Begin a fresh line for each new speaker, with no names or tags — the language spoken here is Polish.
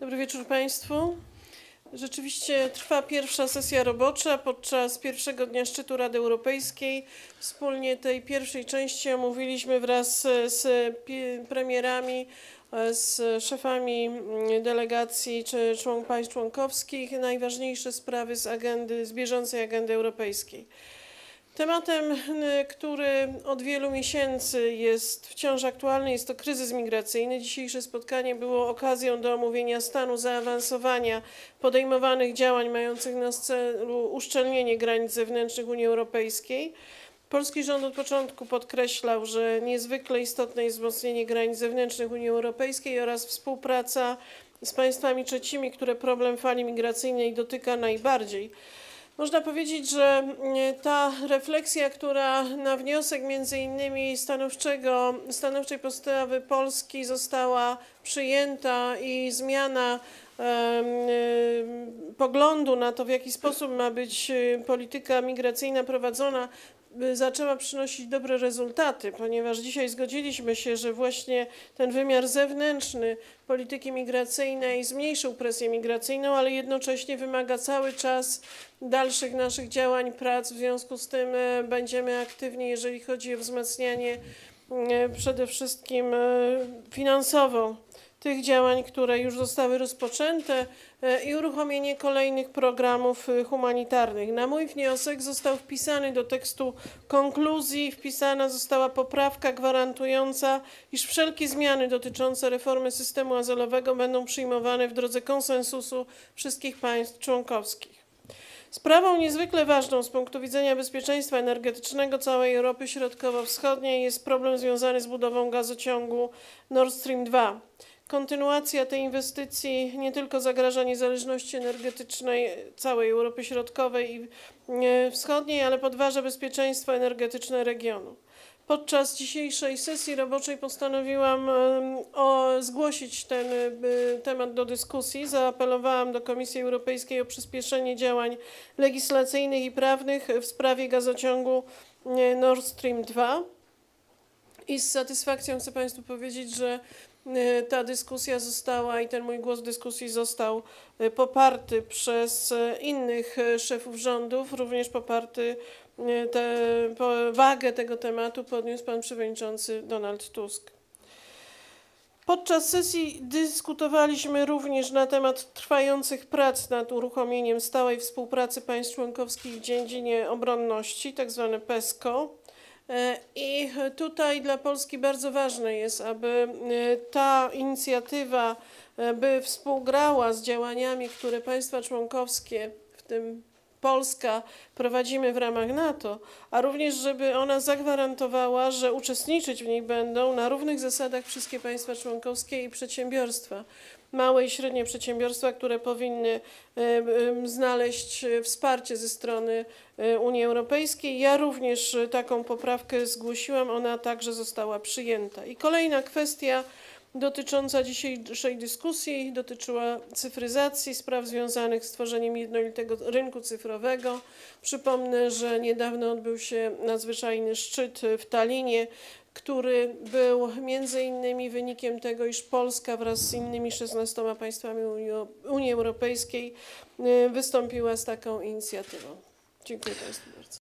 Dobry wieczór Państwu. Rzeczywiście trwa pierwsza sesja robocza podczas pierwszego dnia szczytu Rady Europejskiej. Wspólnie tej pierwszej części omówiliśmy wraz z premierami, z szefami delegacji czy członków państw członkowskich najważniejsze sprawy z agendy, z bieżącej agendy europejskiej. Tematem, który od wielu miesięcy jest wciąż aktualny, jest to kryzys migracyjny. Dzisiejsze spotkanie było okazją do omówienia stanu zaawansowania podejmowanych działań mających na celu uszczelnienie granic zewnętrznych Unii Europejskiej. Polski rząd od początku podkreślał, że niezwykle istotne jest wzmocnienie granic zewnętrznych Unii Europejskiej oraz współpraca z państwami trzecimi, które problem fali migracyjnej dotyka najbardziej. Można powiedzieć, że mm, ta refleksja, która na wniosek między innymi stanowczego, stanowczej postawy Polski została przyjęta i zmiana poglądu na to, w jaki sposób ma być y, polityka migracyjna prowadzona, zaczęła przynosić dobre rezultaty, ponieważ dzisiaj zgodziliśmy się, że właśnie ten wymiar zewnętrzny polityki migracyjnej zmniejszył presję migracyjną, ale jednocześnie wymaga cały czas dalszych naszych działań, prac. W związku z tym e, będziemy aktywni, jeżeli chodzi o wzmacnianie e, przede wszystkim e, finansowo tych działań, które już zostały rozpoczęte e, i uruchomienie kolejnych programów e, humanitarnych. Na mój wniosek został wpisany do tekstu konkluzji, wpisana została poprawka gwarantująca, iż wszelkie zmiany dotyczące reformy systemu azylowego będą przyjmowane w drodze konsensusu wszystkich państw członkowskich. Sprawą niezwykle ważną z punktu widzenia bezpieczeństwa energetycznego całej Europy Środkowo-Wschodniej jest problem związany z budową gazociągu Nord Stream 2. Kontynuacja tej inwestycji nie tylko zagraża niezależności energetycznej całej Europy Środkowej i e, Wschodniej, ale podważa bezpieczeństwo energetyczne regionu. Podczas dzisiejszej sesji roboczej postanowiłam o, zgłosić ten e, temat do dyskusji. Zaapelowałam do Komisji Europejskiej o przyspieszenie działań legislacyjnych i prawnych w sprawie gazociągu e, Nord Stream 2. I z satysfakcją chcę Państwu powiedzieć, że ta dyskusja została i ten mój głos w dyskusji został y, poparty przez y, innych szefów rządów, również poparty te, wagę tego tematu podniósł pan przewodniczący Donald Tusk. Podczas sesji dyskutowaliśmy również na temat trwających prac nad uruchomieniem stałej współpracy państw członkowskich w dziedzinie obronności, tzw. Tak PESCO. E, I tutaj dla Polski bardzo ważne jest, aby e, ta inicjatywa e, by współgrała z działaniami, które państwa członkowskie, w tym Polska, prowadzimy w ramach NATO, a również żeby ona zagwarantowała, że uczestniczyć w niej będą na równych zasadach wszystkie państwa członkowskie i przedsiębiorstwa małe i średnie przedsiębiorstwa, które powinny znaleźć wsparcie ze strony e, Unii Europejskiej. Ja również taką poprawkę zgłosiłam, ona także została przyjęta. I kolejna kwestia dotycząca dzisiejszej dyskusji dotyczyła cyfryzacji, spraw związanych z tworzeniem jednolitego rynku cyfrowego. Przypomnę, że niedawno odbył się nadzwyczajny szczyt w Talinie który był między innymi wynikiem tego, iż Polska wraz z innymi 16 państwami Unii Europejskiej y, wystąpiła z taką inicjatywą. Dziękuję Państwu bardzo.